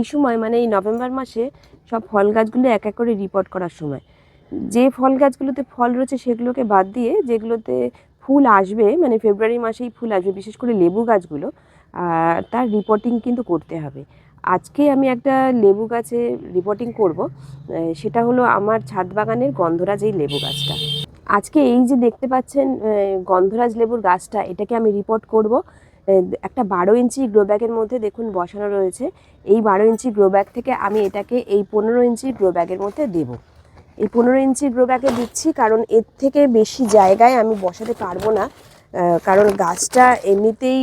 এই সময় মানে এই নভেম্বর মাসে সব ফল গাছগুলো এক এক করে রিপোর্ট করার সময়। যে ফল গাছগুলোতে ফল রয়েছে সেগুলোকে বাদ দিয়ে যেগুলোতে ফুল আসবে মানে ফেব্রুয়ারি মাসেই ফুল আসবে, বিশেষ করে লেবু গাছগুলো তার রিপোর্টিং কিন্তু করতে হবে। আজকে আমি একটা লেবু গাছে রিপোর্টিং করব সেটা হলো আমার ছাদ বাগানের গন্ধরাজ এই লেবু গাছটা। আজকে এই যে দেখতে পাচ্ছেন গন্ধরাজ লেবুর গাছটা, এটাকে আমি রিপোর্ট করব। একটা বারো ইঞ্চি গ্রো ব্যাগের মধ্যে দেখুন বসানো রয়েছে। এই বারো ইঞ্চি গ্রো ব্যাগ থেকে আমি এটাকে এই পনেরো ইঞ্চি গ্রো ব্যাগের মধ্যে দেবো। এই পনেরো ইঞ্চি গ্রো ব্যাগে দিচ্ছি কারণ এর থেকে বেশি জায়গায় আমি বসাতে পারব না কারণ গাছটা এমনিতেই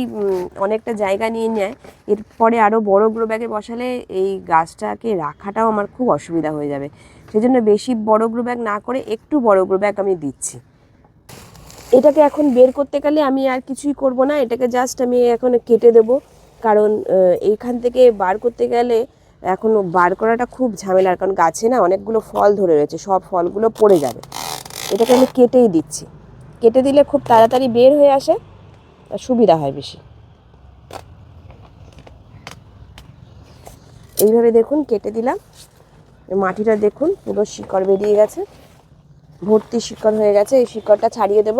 অনেকটা জায়গা নিয়ে নেয়। এরপরে আরও বড় গ্রো ব্যাগে বসালে এই গাছটাকে রাখাটাও আমার খুব অসুবিধা হয়ে যাবে। সেজন্য বেশি বড় গ্রো ব্যাগ না করে একটু বড় গ্রো ব্যাগ আমি দিচ্ছি। এটাকে এখন বের করতে গেলে আমি আর কিছুই করব না, এটাকে জাস্ট আমি এখন কেটে দেব। কারণ এইখান থেকে বার করতে গেলে এখন বার করাটা খুব ঝামেলার, কারণ গাছে না অনেকগুলো ফল ধরে রয়েছে, সব ফলগুলো পড়ে যাবে। এটাকে আমি কেটেই দিচ্ছি। কেটে দিলে খুব তাড়াতাড়ি বের হয়ে আসে সুবিধা হয় বেশি। এইভাবে দেখুন, কেটে দিলাম। মাটিটা দেখুন, পুরো শিকড় বেরিয়ে গেছে। ভর্তি শিকড় হয়ে গেছে, এই শিকড়টা ছাড়িয়ে দেব।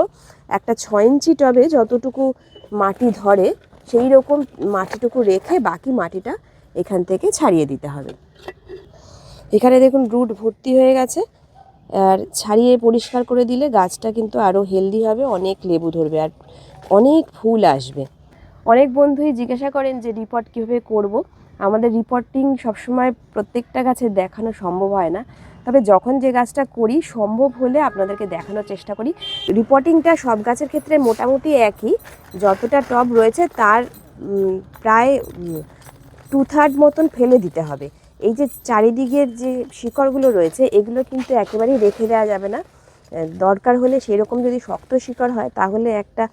একটা ছ ইঞ্চি টবে যতটুকু মাটি ধরে, সেই রকম মাটিটুকু রেখে বাকি মাটিটা এখান থেকে ছাড়িয়ে দিতে হবে। এখানে দেখুন রুট ভর্তি হয়ে গেছে। আর ছাড়িয়ে পরিষ্কার করে দিলে গাছটা কিন্তু আরও হেলদি হবে, অনেক লেবু ধরবে আর অনেক ফুল আসবে। অনেক বন্ধুই জিজ্ঞাসা করেন যে রিপোর্ট কীভাবে করব। আমাদের রিপোর্টিং সবসময় প্রত্যেকটা গাছে দেখানো সম্ভব হয় না। তবে যখন যে গাছটা করি, সম্ভব হলে আপনাদেরকে দেখানোর চেষ্টা করি। রিপোর্টিংটা সব গাছের ক্ষেত্রে মোটামুটি একই। যতটা টব রয়েছে তার প্রায় টু থার্ড মতন ফেলে দিতে হবে। এই যে চারিদিকের যে শিকড়গুলো রয়েছে, এগুলো কিন্তু একেবারেই রেখে দেওয়া যাবে না। দরকার হলে সেরকম যদি শক্ত শিকড় হয়, তাহলে একটা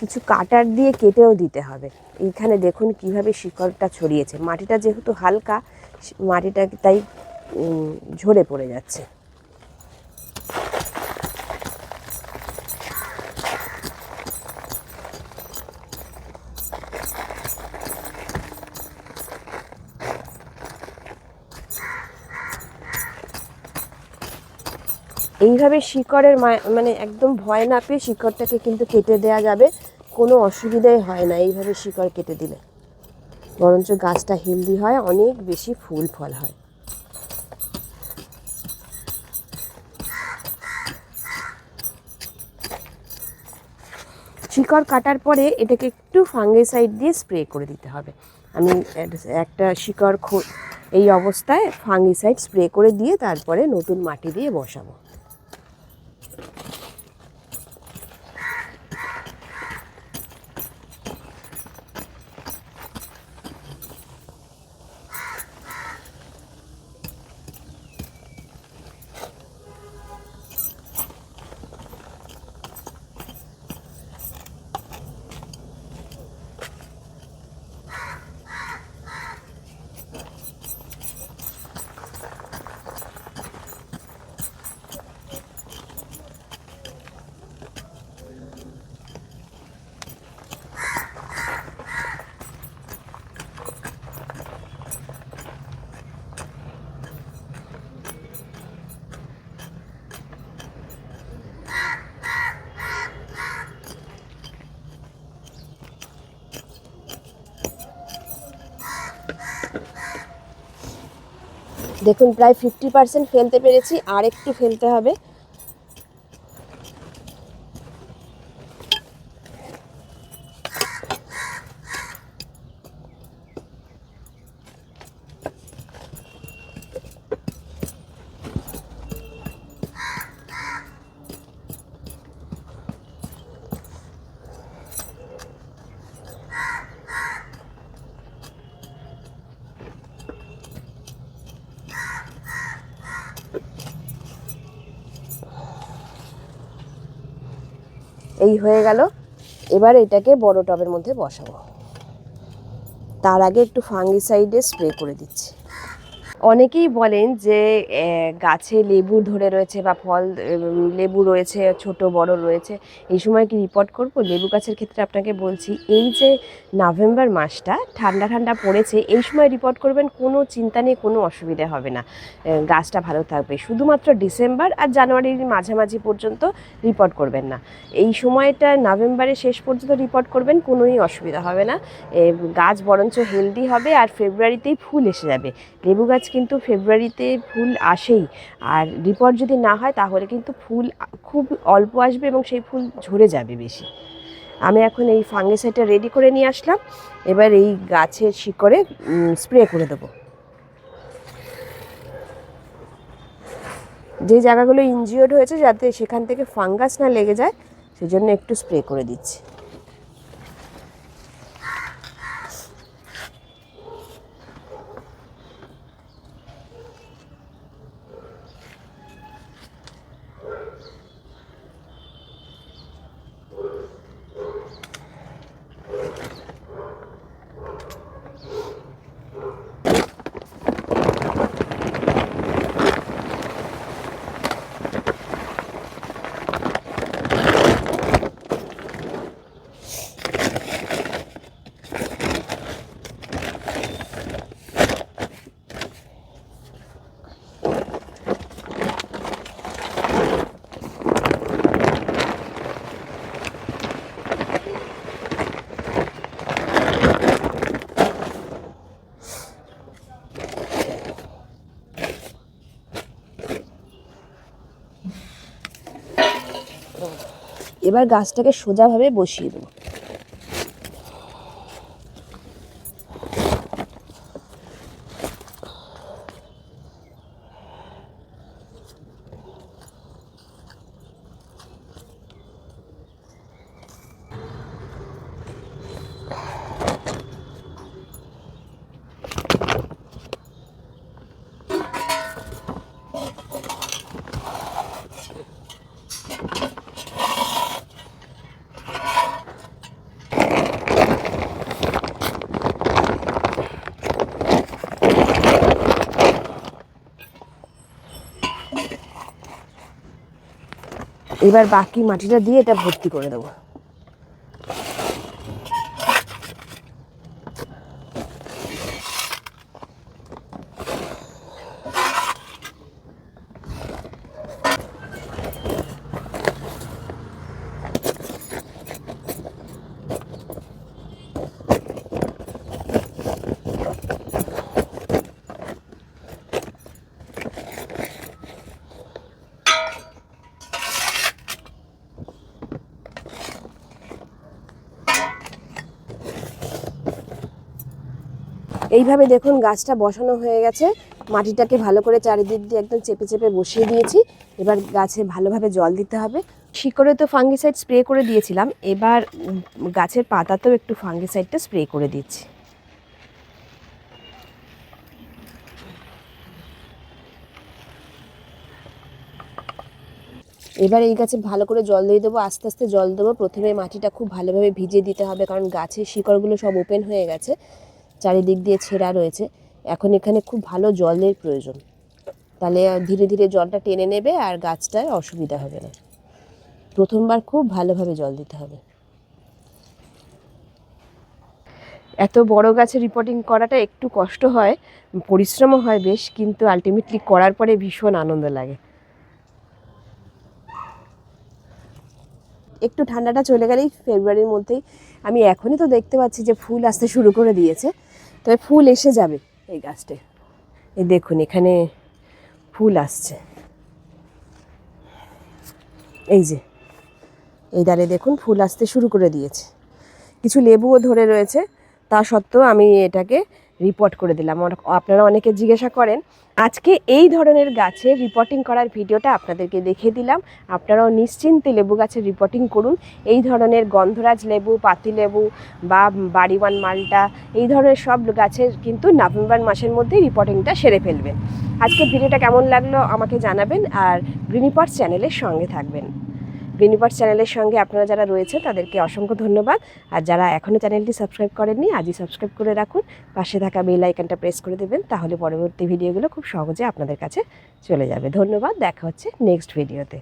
কিছু কাটার দিয়ে কেটেও দিতে হবে। এইখানে দেখুন কীভাবে শিকড়টা ছড়িয়েছে। মাটিটা যেহেতু হালকা মাটিটা তাই ঝরে পড়ে যাচ্ছে। এইভাবে শিকড়ের মানে একদম ভয় না পেয়ে শিকড়টাকে কিন্তু কেটে দেওয়া যাবে। কোনো অসুবিধাই হয় না এইভাবে শিকড় কেটে দিলে। বরঞ্চ গাছটা হেলদি হয়, অনেক বেশি ফুল ফল হয়। শিকড় কাটার পরে এটাকে একটু ফাঙ্গিসাইড দিয়ে স্প্রে করে দিতে হবে। আমি একটা শিকড় এই অবস্থায় ফাঙ্গিসাইড স্প্রে করে দিয়ে তারপরে নতুন মাটি দিয়ে বসাবো। দেখুন প্রায় ফিফটি পার্সেন্ট ফেলতে পেরেছি আর একটু ফেলতে হবে। এই হয়ে গেল। এবার এটাকে বড় টবের মধ্যে বসাবো। তার আগে একটু ফাঙ্গিসাইডে স্প্রে করে দিচ্ছি। অনেকেই বলেন যে গাছে লেবু ধরে রয়েছে বা ফল লেবু রয়েছে, ছোট, বড় রয়েছে, এই সময় কি রিপোর্ট করব? লেবু গাছের ক্ষেত্রে আপনাকে বলছি, এই যে নভেম্বর মাসটা ঠান্ডা ঠান্ডা পড়েছে, এই সময় রিপোর্ট করবেন, কোনো চিন্তা নেই, কোনো অসুবিধা হবে না। গাছটা ভালো থাকবে। শুধুমাত্র ডিসেম্বর আর জানুয়ারির মাঝামাঝি পর্যন্ত রিপোর্ট করবেন না। এই সময়টা নভেম্বরের শেষ পর্যন্ত রিপোর্ট করবেন, কোনোই অসুবিধা হবে না। গাছ বরঞ্চ হেলদি হবে আর ফেব্রুয়ারিতেই ফুল এসে যাবে। লেবু গাছ কিন্তু ফেব্রুয়ারিতে ফুল আসেই। আর রিপোর্ট যদি না হয়, তাহলে কিন্তু ফুল খুব অল্প আসবে এবং সেই ফুল ঝরে যাবে বেশি। আমি এখন এই ফাঙ্গিসাইডটা রেডি করে নিয়ে আসলাম। এবার এই গাছের শিকড়ে স্প্রে করে দেবো। যে জায়গাগুলো ইনজিওর্ড হয়েছে, যাতে সেখান থেকে ফাঙ্গাস না লেগে যায়, সেজন্য একটু স্প্রে করে দিচ্ছি। এবার গাছটাকে সোজাভাবে বসিয়ে দেবো। এবার বাকি মাটিটা দিয়ে এটা ভর্তি করে দেবো। এইভাবে দেখুন গাছটা বসানো হয়ে গেছে। মাটিটাকে ভালো করে চারিদিক দিয়ে একদম চেপে চেপে বসিয়ে দিয়েছি। এবার গাছে ভালোভাবে জল দিতে হবে। শিকড়ে তো ফাঙ্গিসাইড স্প্রে করে দিয়েছিলাম। এবার গাছের পাতাতেও একটু ফাঙ্গিসাইডটা স্প্রে করে দিচ্ছি। এবার এই গাছে ভালো করে জল দিয়ে দেবো। আস্তে আস্তে জল দেবো। প্রথমে মাটিটা খুব ভালোভাবে ভিজিয়ে দিতে হবে কারণ গাছের শিকড়গুলো সব ওপেন হয়ে গেছে। চারিদিক দিয়ে ছেঁড়া রয়েছে। এখন এখানে খুব ভালো জলের প্রয়োজন। তাহলে ধীরে ধীরে জলটা টেনে নেবে আর গাছটার অসুবিধা হবে না। প্রথমবার খুব ভালোভাবে জল দিতে হবে। এত বড় গাছে রিপোর্টিং করাটা একটু কষ্ট হয়, পরিশ্রমও হয় বেশ, কিন্তু আলটিমেটলি করার পরে ভীষণ আনন্দ লাগে। একটু ঠান্ডাটা চলে গেলেই ফেব্রুয়ারির মধ্যেই আমি এখনই তো দেখতে পাচ্ছি যে ফুল আসতে শুরু করে দিয়েছে। তবে ফুল এসে যাবে এই গাছটে। এই দেখুন, এখানে ফুল আসছে। এই যে, এই ডালে দেখুন, ফুল আসতে শুরু করে দিয়েছে। কিছু লেবুও ধরে রয়েছে। তা সত্ত্বেও আমি এটাকে রিপোর্ট করে দিলাম। আপনারা অনেকে জিজ্ঞাসা করেন, আজকে এই ধরনের গাছে রিপোর্টিং করার ভিডিওটা আপনাদেরকে দেখিয়ে দিলাম। আপনারাও নিশ্চিন্তে লেবু গাছের রিপোর্টিং করুন। এই ধরনের গন্ধরাজ লেবু, পাতি লেবু বা বাড়িওয়ান মালটা, এই ধরনের সব গাছের কিন্তু নভেম্বর মাসের মধ্যেই রিপোর্টিংটা সেরে ফেলবেন। আজকের ভিডিওটা কেমন লাগল আমাকে জানাবেন আর গ্রিনিপট চ্যানেলের সঙ্গে থাকবেন। গ্রিনিপার্স চ্যানেলের সঙ্গে আপনারা যারা রয়েছে, তাদেরকে অসংখ্য ধন্যবাদ। আর যারা এখনও চ্যানেলটি সাবস্ক্রাইব করেননি, আজই সাবস্ক্রাইব করে রাখুন। পাশে থাকা বেল আইকনটা প্রেস করে দেবেন, তাহলে পরবর্তী ভিডিওগুলো খুব সহজে আপনাদের কাছে চলে যাবে। ধন্যবাদ, দেখা হচ্ছে নেক্সট ভিডিওতে।